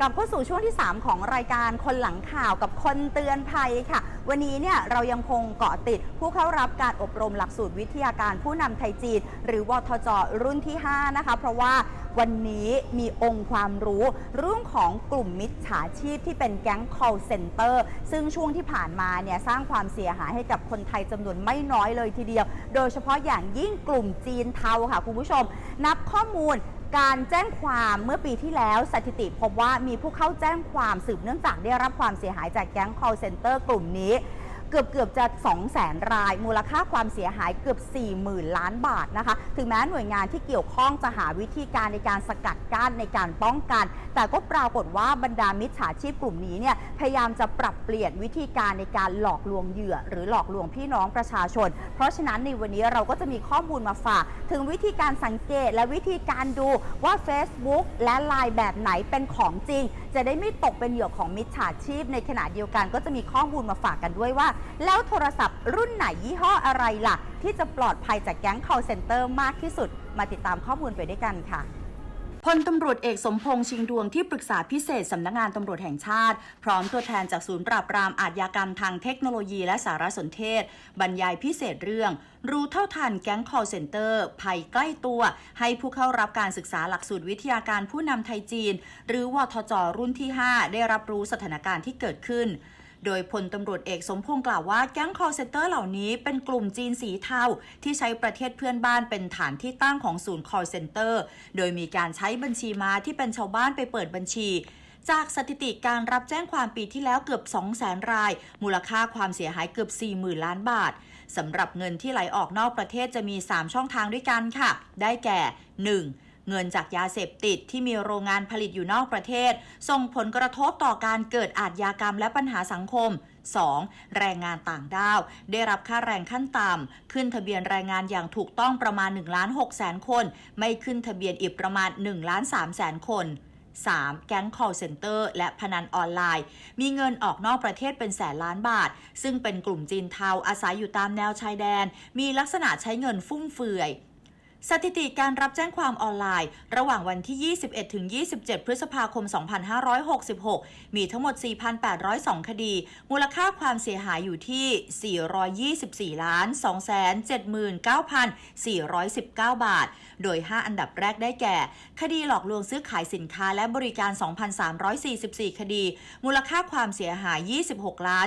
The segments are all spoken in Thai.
กลับเข้าสู่ช่วงที่ 3 ของรายการคนหลังข่าวกับคนเตือนภัยค่ะ วันนี้เนี่ยเรายังคงเกาะติด ผู้เข้ารับการอบรมหลักสูตรวิทยาการผู้นำไทยจีน หรือวทจรุ่นที่ 5 นะคะ เพราะว่าวันนี้มีองค์ความรู้เรื่องของกลุ่มมิจฉาชีพที่เป็นแก๊ง call center ซึ่งช่วงที่ผ่านมาเนี่ยสร้างความเสียหายให้กับคนไทยจำนวนไม่น้อยเลยทีเดียว โดยเฉพาะอย่างยิ่งกลุ่มจีนเทาค่ะคุณผู้ชม นับข้อมูล การแจ้งความเมื่อปีที่แล้วสถิติพบว่ามีผู้เข้าแจ้งความสืบเนื่องจากได้รับความเสียหายจากแก๊ง call center กลุ่มนี้ เกือบเกือบจะ 2 0 0แสนราย มูลค่าความเสียหายเกือบ 40,000 ล้านบาทนะคะ ถึงแม้หน่วยงานที่เกี่ยวข้องจะหาวิธีการในการสกัดกั้นในการป้องกัน แต่ก็ปรากฏว่าบรรดามิจฉาชีพกลุ่มนี้เนี่ยพยายามจะปรับเปลี่ยนวิธีการในการหลอกลวงเหยื่อ หรือหลอกลวงพี่น้องประชาชน เพราะฉะนั้นในวันนี้เราก็จะมีข้อมูลมาฝาก ถึงวิธีการสังเกตและวิธีการดูว่า Facebook และ Line แบบไหนเป็นของจริง จะได้ไม่ตกเป็นเหยื่อของมิจฉาชีพ ในขณะเดียวกันก็จะมีข้อมูลมาฝากกันด้วยว่า แล้วโทรศัพท์รุ่นไหนยี่ห้ออะไรล่ะ ที่จะปลอดภัยจากแก๊ง call center มากที่สุด มาติดตามข้อมูลไปด้วยกันค่ะ พลตำรวจเอกสมพงษ์ชิงดวงที่ปรึกษาพิเศษสำนักงานตำรวจแห่งชาติ พร้อมตัวแทนจากศูนย์ปราบปรามอาชญากรรมทางเทคโนโลยีและสารสนเทศ บรรยายพิเศษเรื่อง รู้เท่าทันแก๊ง call center ภัยใกล้ตัว ให้ผู้เข้ารับการศึกษาหลักสูตรวิทยาการผู้นำไทยจีน หรือวทจรุ่นที่ 5 ได้รับรู้สถานการณ์ที่เกิดขึ้น โดยพลตำรวจเอกสมพงษ์กล่าวว่าแก๊ง call center เหล่านี้เป็นกลุ่มจีนสีเทาที่ใช้ประเทศเพื่อนบ้านเป็นฐานที่ตั้งของศูนย์ call center โดยมีการใช้บัญชีม้าที่เป็นชาวบ้านไปเปิดบัญชี จากสถิติการรับแจ้งความปีที่แล้วเกือบ 2 0 0 0 0 0 ราย มูลค่าความเสียหายเกือบ 40,000 ล้านบาทสำหรับเงินที่ไหลออกนอกประเทศจะมี 3 ช่องทางด้วยกันค่ะ ได้แก่ 1. เงินจากยาเสพติดที่มีโรงงานผลิตอยู่นอกประเทศ ส่งผลกระทบต่อการเกิดอาชญากรรมและปัญหาสังคม 2. แรงงานต่างด้าว ได้รับค่าแรงขั้นต่ำ ขึ้นทะเบียนแรงงานอย่างถูกต้องประมาณ1ล้าน6แสนคน ไม่ขึ้นทะเบียนอีกประมาณ1ล้าน3แสนคน 3. แก๊ง call center และพนันออนไลน์ มีเงินออกนอกประเทศเป็นแสนล้านบาท ซึ่งเป็นกลุ่มจีนเทาอาศัยอยู่ตามแนวชายแดน มีลักษณะใช้เงินฟุ่มเฟือย สถิติการรับแจ้งความออนไลน์ ระหว่างวันที่ 21 ถึง 27 พฤษภาคม 2566 มีทั้งหมด 4,802 คดี มูลค่าความเสียหายอยู่ที่ 424 ล้าน 279,419 บาท โดย 5 อันดับแรกได้แก่ คดีหลอกลวงซื้อขายสินค้าและบริการ 2,344 คดี มูลค่าความเสียหาย 26 ล้าน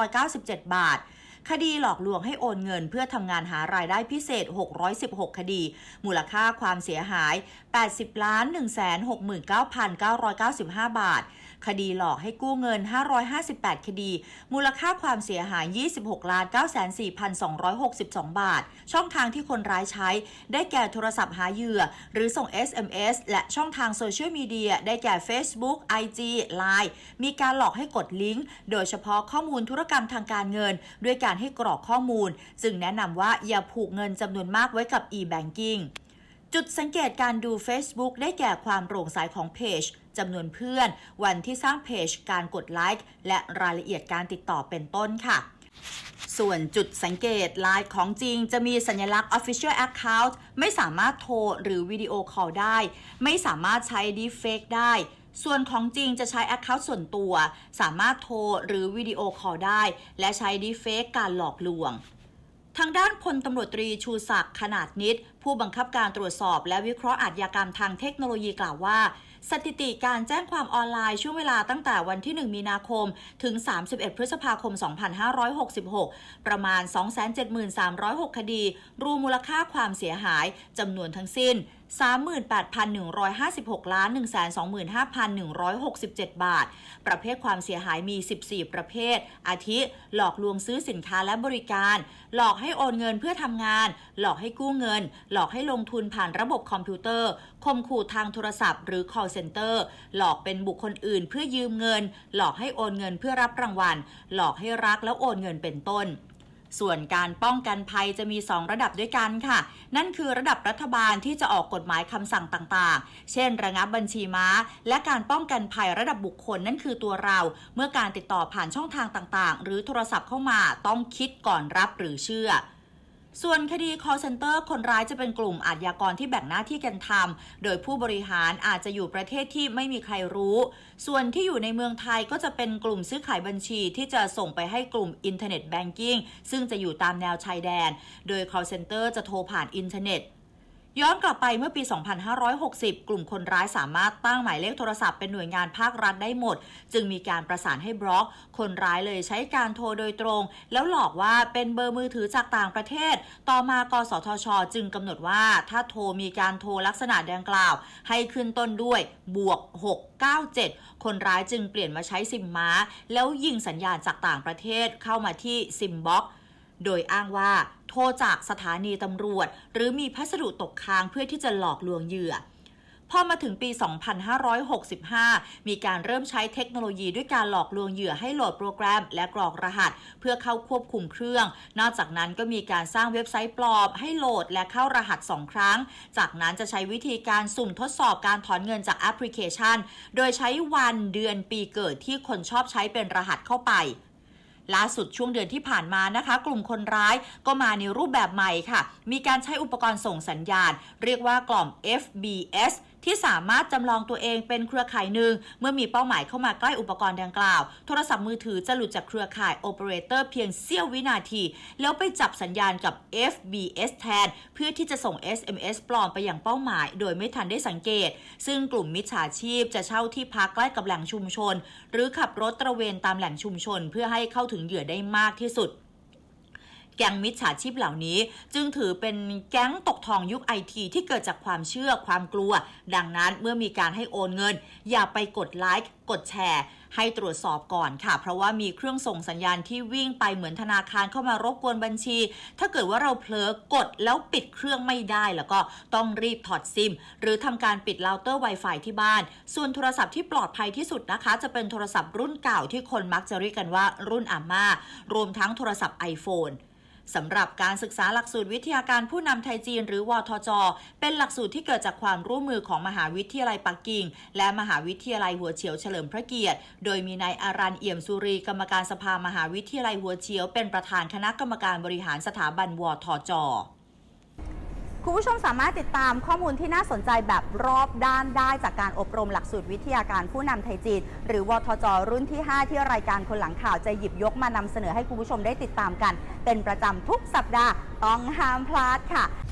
712,597 บาท คดีหลอกลวงให้โอนเงินเพื่อทำงานหารายได้พิเศษ 616 คดี มูลค่าความเสียหาย 80 ล้าน 169,995 บาท คดีหลอกให้กู้เงิน 558 คดี มูลค่าความเสียหาย 26 ล้าน 9,4262 บาท ช่องทางที่คนร้ายใช้ ได้แก่โทรศัพท์หาเหยื่อ หรือส่ง SMS และช่องทางโซเชียลมีเดีย ได้แก่ Facebook IG Line มีการหลอกให้กดลิงก์ โดยเฉพาะข้อมูลธุรกรรมทางการเงิน ด้วยการให้กรอกข้อมูล จึงแนะนำว่าอย่าผูกเงินจำนวนมากไว้กับ e-banking จุดสังเกตการดู Facebook ได้แก่ความโปร่งใสของเพจจำนวนเพื่อน วันที่สร้างเพจ การกดไลค์และรายละเอียดการติดต่อเป็นต้นค่ะ ส่วนจุดสังเกตไลน์ของจริง จะมีสัญลักษณ์ Official Account ไม่สามารถโทรหรือวิดีโอคอลได้ ไม่สามารถใช้ Deepfake ได้ ส่วนของจริงจะใช้ Account ส่วนตัว สามารถโทรหรือวิดีโอคอลได้ และใช้ Deepfake การหลอกลวง ทางด้านพลตำรวจตรีชูศักดิ์ขนาดนิด ผู้บังคับการตรวจสอบและวิเคราะห์อาชญากรรมทางเทคโนโลยีกล่าวว่า สถิติการแจ้งความออนไลน์ช่วงเวลาตั้งแต่วันที่ 1 มีนาคม ถึง 31 พฤษภาคม 2566 ประมาณ 273,600คดี รวมมูลค่าความเสียหายจำนวนทั้งสิ้น 38,156 ล้าน 125,167 บาท ประเภทความเสียหายมี 14 ประเภท อาทิ หลอกลวงซื้อสินค้าและบริการ หลอกให้โอนเงินเพื่อทำงาน หลอกให้กู้เงิน หลอกให้ลงทุนผ่านระบบคอมพิวเตอร์คมขู่ทางโทรศัพท์หรือ call center หลอกเป็นบุคคลอื่นเพื่อยืมเงิน หลอกให้โอนเงินเพื่อรับรางวัล หลอกให้รักแล้วโอนเงินเป็นต้น ส่วนการป้องกันภัยจะมี 2 ระดับด้วยกันค่ะ นั่นคือระดับรัฐบาลที่จะออกกฎหมายคำสั่งต่างๆ เช่น ระงับบัญชีม้า และการป้องกันภัยระดับบุคคลนั่นคือตัวเรา เมื่อการติดต่อผ่านช่องทางต่างๆ หรือโทรศัพท์เข้ามาต้องคิดก่อนรับหรือเชื่อ ส่วนคดี call center คนร้ายจะเป็นกลุ่มอาชญากรที่แบ่งหน้าที่กันทำ โดยผู้บริหารอาจจะอยู่ประเทศที่ไม่มีใครรู้ ส่วนที่อยู่ในเมืองไทยก็จะเป็นกลุ่มซื้อขายบัญชีที่จะส่งไปให้กลุ่มอินเทอร์เน็ตแบงกิ้งซึ่งจะอยู่ตามแนวชายแดน โดย call center จะโทรผ่านอินเทอร์เน็ต ย้อนกลับไปเมื่อปี 2560 กลุ่มคนร้ายสามารถตั้งหมายเลขโทรศัพท์เป็นหน่วยงานภาครัฐได้หมด จึงมีการประสานให้บล็อก คนร้ายเลยใช้การโทรโดยตรง แล้วหลอกว่าเป็นเบอร์มือถือจากต่างประเทศ ต่อมากสทช จึงกำหนดว่าถ้าโทรมีการโทรลักษณะดังกล่าว ให้ขึ้นต้นด้วยบวก 697 คนร้ายจึงเปลี่ยนมาใช้ซิมม้า แล้วยิงสัญญาณจากต่างประเทศเข้ามาที่ซิมบ็อก โดยอ้างว่า โทรจากสถานีตำรวจ หรือมีพัสดุตกค้างเพื่อที่จะหลอกลวงเหยื่อพอมาถึงปี 2565 มีการเริ่มใช้เทคโนโลยีด้วยการหลอกลวงเหยื่อให้โหลดโปรแกรม และกรอกรหัส เพื่อเข้าควบคุมเครื่อง นอกจากนั้นก็มีการสร้างเว็บไซต์ปลอมให้โหลดและเข้ารหัส 2 ครั้ง จากนั้นจะใช้วิธีการสุ่มทดสอบการถอนเงินจากแอปพลิเคชัน โดยใช้วันเดือนปีเกิดที่คนชอบใช้เป็นรหัสเข้าไป ล่าสุดช่วงเดือนที่ผ่านมานะคะ กลุ่มคนร้ายก็มาในรูปแบบใหม่ค่ะ มีการใช้อุปกรณ์ส่งสัญญาณ เรียกว่ากล่อง FBS ที่สามารถจำลองตัวเองเป็นเครือข่ายหนึ่ง เมื่อมีเป้าหมายเข้ามาใกล้อุปกรณ์ดังกล่าว โทรศัพท์มือถือจะหลุดจากเครือข่ายโอเปอเรเตอร์เพียงเสี้ยววินาที แล้วไปจับสัญญาณกับ FBS แทน เพื่อที่จะส่ง SMS ปลอมไปยังเป้าหมาย โดยไม่ทันได้สังเกต ซึ่งกลุ่มมิจฉาชีพจะเช่าที่พักใกล้กับแหล่งชุมชน หรือขับรถตระเวนตามแหล่งชุมชน เพื่อให้เข้าถึงเหยื่อได้มากที่สุด แก๊งมิจฉาชีพเหล่านี้ จึงถือเป็นแก๊งตกทองยุคไอทีที่เกิดจากความเชื่อความกลัว ดังนั้นเมื่อมีการให้โอนเงิน อย่าไปกดไลค์กดแชร์ให้ตรวจสอบก่อนค่ะ เพราะว่ามีเครื่องส่งสัญญาณที่วิ่งไปเหมือนธนาคารเข้ามารบกวนบัญชี ถ้าเกิดว่าเราเผลอกดแล้วปิดเครื่องไม่ได้แล้วก็ต้องรีบถอดซิม หรือทำการปิดเราเตอร์ Wi-Fi ที่บ้าน ส่วนโทรศัพท์ที่ปลอดภัยที่สุดนะคะ จะเป็นโทรศัพท์รุ่นเก่าที่คนมักจะเรียกกันว่ารุ่นอาม่ารวมทั้งโทรศัพท์ iPhone สำหรับการศึกษาหลักสูตรวิทยาการผู้นำไทยจีนหรือวทจ เป็นหลักสูตรที่เกิดจากความร่วมมือของมหาวิทยาลัยปักกิ่ง และมหาวิทยาลัยหัวเฉียวเฉลิมพระเกียรติ โดยมีนายอารันเอี่ยมสุรีกรรมการสภามหาวิทยาลัยหัวเฉียว เป็นประธานคณะกรรมการบริหารสถาบันวทจ คุณผู้ชมสามารถติดตามข้อมูลที่น่าสนใจแบบรอบด้านได้จากการอบรมหลักสูตรวิทยาการผู้นำไทยจีน หรือวทจรุ่นที่ 5 ที่รายการคนหลังข่าวจะหยิบยกมานำเสนอให้คุณผู้ชมได้ติดตามกัน เป็นประจำทุกสัปดาห์ต้องห้ามพลาดค่ะ